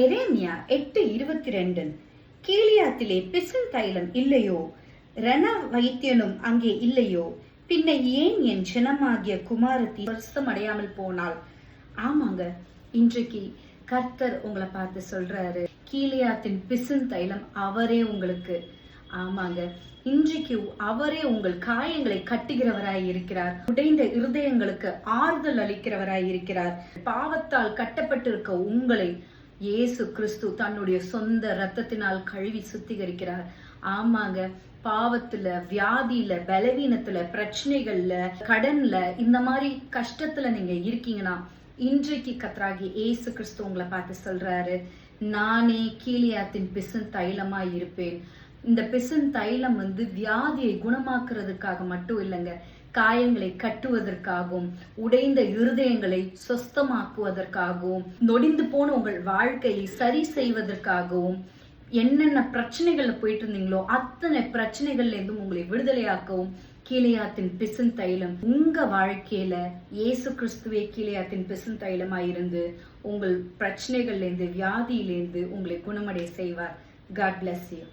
எரேமியா எட்டு இருபத்தி ரெண்டு கீழியாத்திலே பிசின் தைலம் இல்லையோ? ரண வைத்தியனும் அங்கே இல்லையோ? பின்ன ஏன் என் ஜனமாகிய குமாரத்தி வருஷம் அடையாமல் போனாள்? ஆமாங்க இன்றைக்கு கர்த்தர் உங்களை பார்த்து சொல்றாரு கீழியாத்தின் பிசின் தைலம் அவரே உங்களுக்கு. ஆமாங்க இன்றைக்கு அவரே உங்கள் காயங்களை கட்டுகிறவராய் இருக்கிறார் உடைந்த இருதயங்களுக்கு ஆறுதல் அளிக்கிறவராய் இருக்கிறார். பாவத்தால் கட்டப்பட்டிருக்க உங்களை இயேசு கிறிஸ்து தன்னுடைய சொந்த ரத்தத்தினால் கழுவி சுத்திகரிக்கிறார். ஆமாங்க பாவத்துல வியாதியில பலவீனத்துல பிரச்சனைகள்ல கடன்ல இந்த மாதிரி கஷ்டத்துல நீங்க இருக்கீங்கன்னா இன்றைக்கு கத்ராகி ஏசு கிறிஸ்து உங்களை பார்த்து சொல்றாரு நானே கீழியாத்தின் பிசின் தைலமா இருப்பேன். இந்த பிசின் தைலம் வந்து வியாதியை குணமாக்குறதுக்காக மட்டும் இல்லைங்க. காயங்களை கட்டுவதற்காகவும் உடைந்த இருதயங்களை சொஸ்தமாக்குவதற்காகவும் நொடிந்து போன உங்கள் வாழ்க்கையை சரி செய்வதற்காகவும் என்னென்ன பிரச்சனைகள்ல போயிட்டு இருந்தீங்களோ அத்தனை பிரச்சனைகள்ல இருந்தும் உங்களை விடுதலையாக்கவும் கீழையாத்தின் பிசின் தைலம் உங்க வாழ்க்கையில இயேசு கிறிஸ்துவே கீழையாத்தின் பிசின் தைலமா இருந்து உங்கள் பிரச்சனைகள்ல இருந்து உங்களை குணமடைய செய்வார். God bless you